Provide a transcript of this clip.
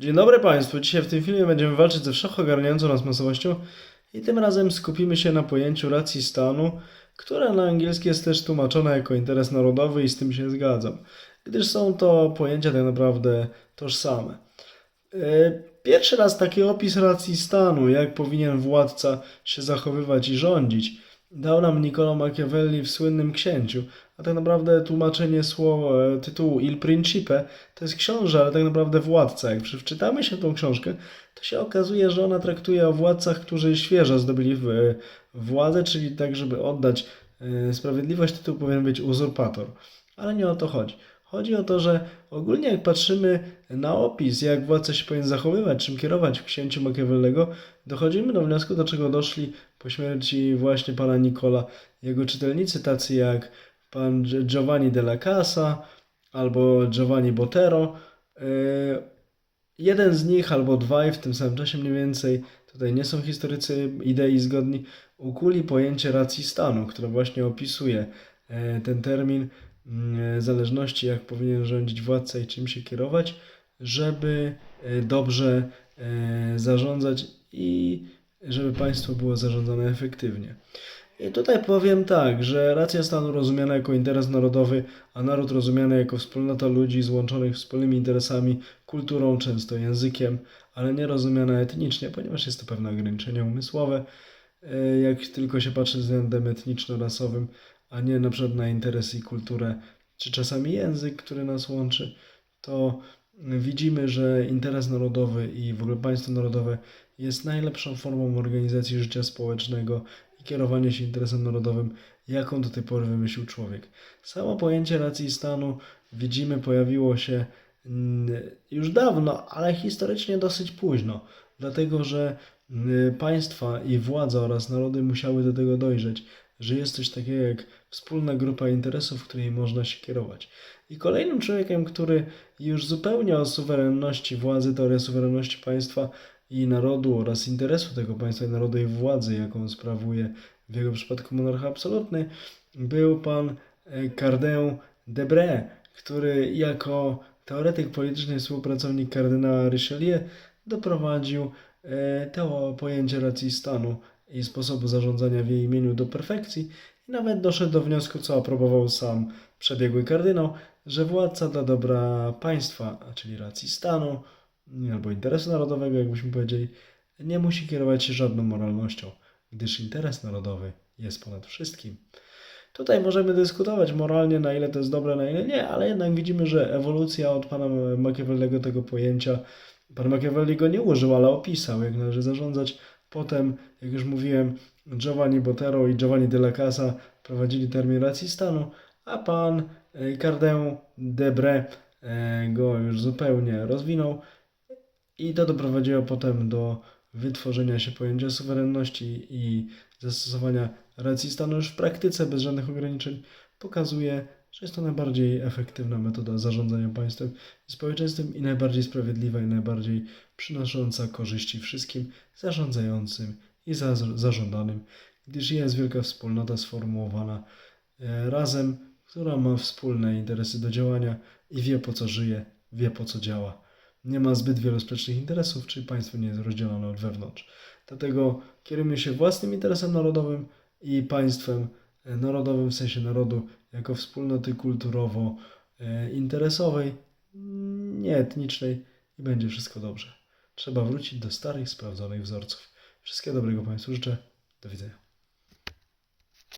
Dzień dobry Państwu. Dzisiaj w tym filmie będziemy walczyć ze wszechogarniającą nas masowością i tym razem skupimy się na pojęciu racji stanu, które na angielski jest też tłumaczone jako interes narodowy i z tym się zgadzam, gdyż są to pojęcia tak naprawdę tożsame. E, Pierwszy raz taki opis racji stanu, jak powinien władca się zachowywać i rządzić, dał nam Niccolo Machiavelli w słynnym księciu, a tak naprawdę tłumaczenie słowa, e, tytułu Il Principe to jest książę, ale tak naprawdę władca. Jak wczytamy się tą książkę, to się okazuje, że ona traktuje o władcach, którzy świeżo zdobyli w- władzę, czyli tak, żeby oddać e, sprawiedliwość, tytuł powinien być uzurpator. Ale nie o to chodzi. Chodzi o to, że ogólnie jak patrzymy na opis, jak władca się powinien zachowywać, czym kierować w księciu Machiavellego, dochodzimy do wniosku, do czego doszli po śmierci właśnie pana Nicola. Jego czytelnicy, tacy jak pan Gio- Giovanni della Casa albo Giovanni Botero. Yy, Jeden z nich albo dwaj w tym samym czasie mniej więcej, tutaj nie są historycy idei zgodni, ukuli pojęcie racji stanu, które właśnie opisuje e, ten termin mm, zależności, jak powinien rządzić władca i czym się kierować, żeby e, dobrze e, zarządzać i żeby państwo było zarządzane efektywnie. I tutaj powiem tak, że racja stanu rozumiana jako interes narodowy, a naród rozumiany jako wspólnota ludzi złączonych wspólnymi interesami, kulturą, często językiem, ale nie rozumiana etnicznie, ponieważ jest to pewne ograniczenie umysłowe, e, jak tylko się patrzy względem etniczno-rasowym, a nie na przykład na interes i kulturę, czy czasami język, który nas łączy, to widzimy, że interes narodowy i w ogóle państwo narodowe jest najlepszą formą organizacji życia społecznego i kierowania się interesem narodowym, jaką do tej pory wymyślił człowiek. Samo pojęcie racji stanu widzimy pojawiło się mm, już dawno, ale historycznie dosyć późno, dlatego że mm, państwa i władza oraz narody musiały do tego dojrzeć, że jest coś takiego jak wspólna grupa interesów, której można się kierować. I kolejnym człowiekiem, który już zupełnie o suwerenności władzy, teoria suwerenności państwa i narodu oraz interesu tego państwa i narodu i władzy, jaką sprawuje w jego przypadku monarcha absolutny, był pan e, Cardin Debré, który jako teoretyk polityczny współpracownik kardynała Richelieu doprowadził e, to pojęcie racji stanu i sposobu zarządzania w jej imieniu do perfekcji i nawet doszedł do wniosku, co aprobował sam przebiegły kardynał, że władca dla dobra państwa, czyli racji stanu, albo interesu narodowego, jakbyśmy powiedzieli, nie musi kierować się żadną moralnością, gdyż interes narodowy jest ponad wszystkim. Tutaj możemy dyskutować moralnie, na ile to jest dobre, na ile nie, ale jednak widzimy, że ewolucja od pana Machiavellego tego pojęcia, pan Machiavelli go nie użył, ale opisał, jak należy zarządzać. Potem, jak już mówiłem, Giovanni Botero i Giovanni della Casa prowadzili termin racji stanu, a pan e, Cardin Debré e, go już zupełnie rozwinął i to doprowadziło potem do wytworzenia się pojęcia suwerenności i zastosowania racji stanu już w praktyce bez żadnych ograniczeń. Pokazuje, że jest to najbardziej efektywna metoda zarządzania państwem i społeczeństwem i najbardziej sprawiedliwa i najbardziej przynosząca korzyści wszystkim zarządzającym i za, zarządanym, gdyż jest wielka wspólnota sformułowana e, razem, która ma wspólne interesy do działania i wie po co żyje, wie po co działa. Nie ma zbyt wielu sprzecznych interesów, czyli państwo nie jest rozdzielone od wewnątrz. Dlatego kierujemy się własnym interesem narodowym i państwem narodowym w sensie narodu jako wspólnoty kulturowo-interesowej, nie etnicznej i będzie wszystko dobrze. Trzeba wrócić do starych, sprawdzonych wzorców. Wszystkiego dobrego Państwu życzę. Do widzenia.